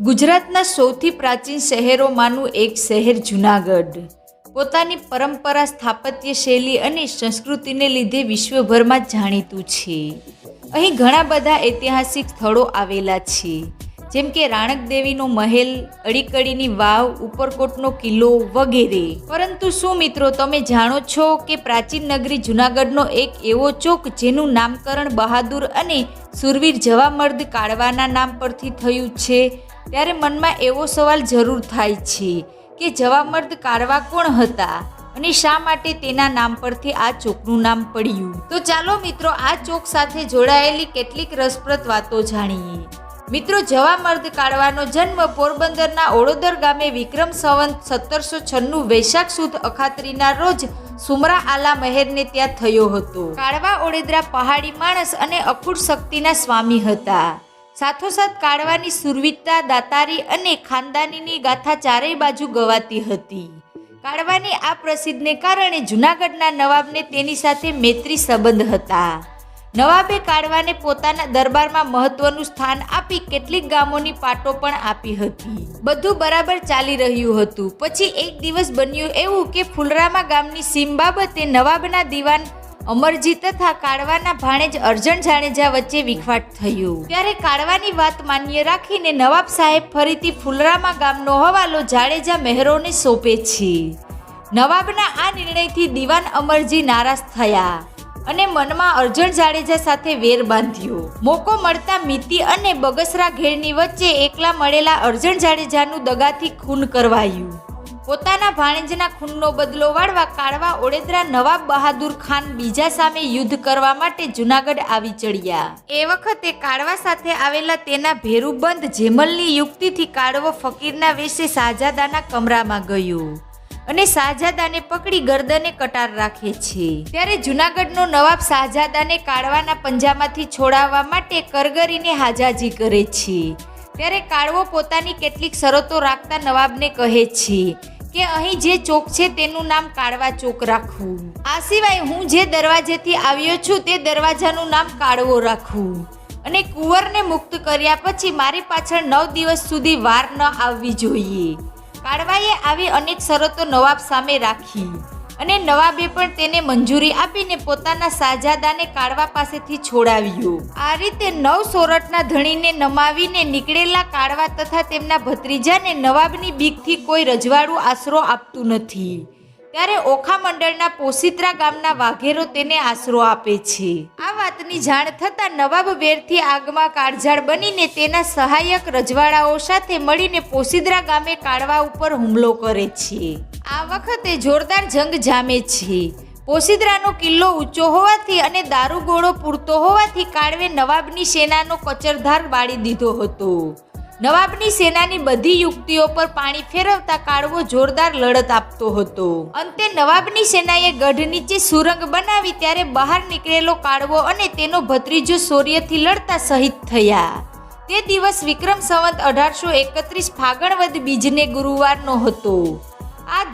ગુજરાતના સૌથી પ્રાચીન શહેરોમાંનું એક શહેર જુનાગઢ. પોતાની પરંપરા, સ્થાપત્ય શૈલી અને સંસ્કૃતિને લીધે વિશ્વભરમાં જાણીતું છે. અહીં ઘણા બધા ઐતિહાસિક સ્થળો આવેલા છે. જેમ કે રાણકદેવીનો મહેલ, અડીકડીની વાવ, ઉપરકોટનો કિલ્લો વગેરે. પરંતુ શું મિત્રો, તમે જાણો છો કે પ્રાચીન નગરી જુનાગઢનો એક એવો ચોક જેનું નામકરણ બહાદુર અને સુરવીર જવામર્દ કાળવાના નામ પરથી થયું છે? ત્યારે મનમાં એવો સવાલ જરૂર થાય છે કે જવામર્દ કાળવા કોણ હતા અને શા માટે તેના નામ પરથી આ ચોકનું નામ પડ્યું? તો ચાલો મિત્રો આ ચોક સાથે જોડાયેલી કેટલીક રસપ્રદ વાતો જાણીએ. મિત્રો, જવામર્દ કાળવાનો જન્મ પોરબંદરના ઓળોદર ગામે વિક્રમ સંવંત સત્તરસો છન્નું વૈશાખ સુદ અખાત્રીના રોજ સુમરા આલા મહેરને ત્યાં થયો હતો. કાળવા ઓળેદરા પહાડી માણસ અને અખૂટ શક્તિના સ્વામી હતા. સાથોસાથ કાળવાની સુરવીરતા, દાતારી અને ખાનદાનીની ગાથા ચારેય બાજુ ગવાતી હતી. કાળવાની આ પ્રસિદ્ધને કારણે જૂનાગઢના નવાબને તેની સાથે મૈત્રી સંબંધ હતા. નવાબે કાળવાને પોતાના દરબારમાં મહત્વનું સ્થાન આપી કેટલીક ગામોની પાટો પણ આપી હતી. બધું બરાબર ચાલી રહ્યું હતું. પછી એક દિવસ બન્યું એવું કે ફુલરામા ગામની સીમ બાબતે નવાબના દીવાન અમરજી તથા કાળવાના ભાણેજ અર્જણ જાડેજા વચ્ચે વિખવાટ થયું. ત્યારે કાળવાની વાત માન્ય રાખીને નવાબ સાહેબ ફરીથી ફુલરામા ગામનો હવાલો જાડેજા મહેરોને સોંપે છે. નવાબના આ નિર્ણયથી દીવાન અમરજી નારાજ થયા અને મનમાં અર્જણ જાડેજા સાથે વેર બાંધ્યો. મોકો મળતા મિતિ અને બગસરા ઘેરની વચ્ચે એકલા મળેલા અર્જણ જાડેજાનું દગાથી ખૂન કરવાયું. પોતાના ભાણેજના ખૂનનો બદલો વાળવા કાળવા ઓડેદરા નવાબ બહાદુર ખાન બીજા સામે યુદ્ધ કરવા માટે જુનાગઢ આવી ચડ્યા. એ વખતે કાળવા સાથે આવેલા તેના ભેરુબંધ જેમલની યુક્તિથી કાળવો ફકીરના વેશે શાહજાદાના કમરામાં ગયો. અને શાહજાદાને પકડી ગરદને કટાર રાખે છે. ત્યારે જુનાગઢનો નવાબ શાહજાદાને કાળવાના પંજામાંથી છોડાવવા માટે કરગરીને હાજાજી કરે છે. ત્યારે કાળવો પોતાની કેટલીક શરતો રાખતા નવાબને કહે છે કે અહીં જે ચોક છે તેનું નામ કાળવા ચોક રાખવું. આ સિવાય હું જે દરવાજેથી આવ્યો છું તે દરવાજાનું નામ કાળવો રાખવું. અને કુંવરને મુક્ત કર્યા પછી મારી પાછળ નવ દિવસ સુધી વાર ન આવવી જોઈએ. કાળવાએ આવી અનેક શરતો નવાબ સામે રાખી. અને નવાબે પણ તેને મંજૂરી આપીને પોતાના શાહજાદાને કાળવા પાસેથી છોડાવ્યો. આ રીતે નવ સોરઠના ધણીને નમાવીને નીકળેલા કાળવા તથા તેમના ભત્રીજાને નવાબની બીકથી કોઈ રજવાડું આશરો આપતું નથી. ત્યારે ઓખા મંડળના પોસિત્રા ગામના વાઘેરો તેને આશરો આપે છે. આ વાતની જાણ થતાં નવાબ વેરથી આગમાં કાળઝાળ બનીને તેના સહાયક રજવાડાઓ સાથે મળીને પોસિદ્રા ગામે કાળવા ઉપર હુમલો કરે છે. આ વખતે જોરદાર જંગ જામે છે. પોસીદ્રાનો કિલ્લો ઊંચો હોવાથી અને દારૂગોળો પૂરતો હોવાથી કાળવે નવાબની સેનાનો કચરધાર બાળી દીધો હતો. નવાબની સેનાની બધી યુક્તિઓ પર પાણી ફેરવતા કાળવો જોરદાર લડત આપતો હતો. અંતે નવાબની સેનાએ ગઢ નીચે સુરંગ બનાવી ત્યારે બહાર નીકળેલો કાળવો અને તેનો ભત્રીજો શૌર્યથી લડતા શહીદ થયા. તે દિવસ વિક્રમ સંવત અઢારસો એકત્રીસ ફાગણવદ બીજને ગુરુવારનો હતો.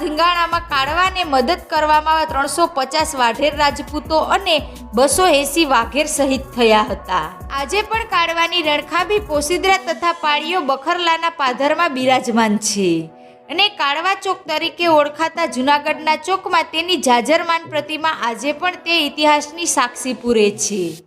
ધીંગાણામાં કાળવાને મદદ કરવામાં ત્રણસો પચાસ વાઢેર રાજપૂતો અને બસો એસી વાઘેર શહીદ થયા હતા. આજે પણ કાળવાની રણખાબી પોસીદરા તથા પાળીઓ બખરલાના પાધરમાં બિરાજમાન છે. અને કાળવા ચોક તરીકે ઓળખાતા જુનાગઢના ચોકમાં તેની જાજરમાન પ્રતિમા આજે પણ તે ઇતિહાસની સાક્ષી પૂરે છે.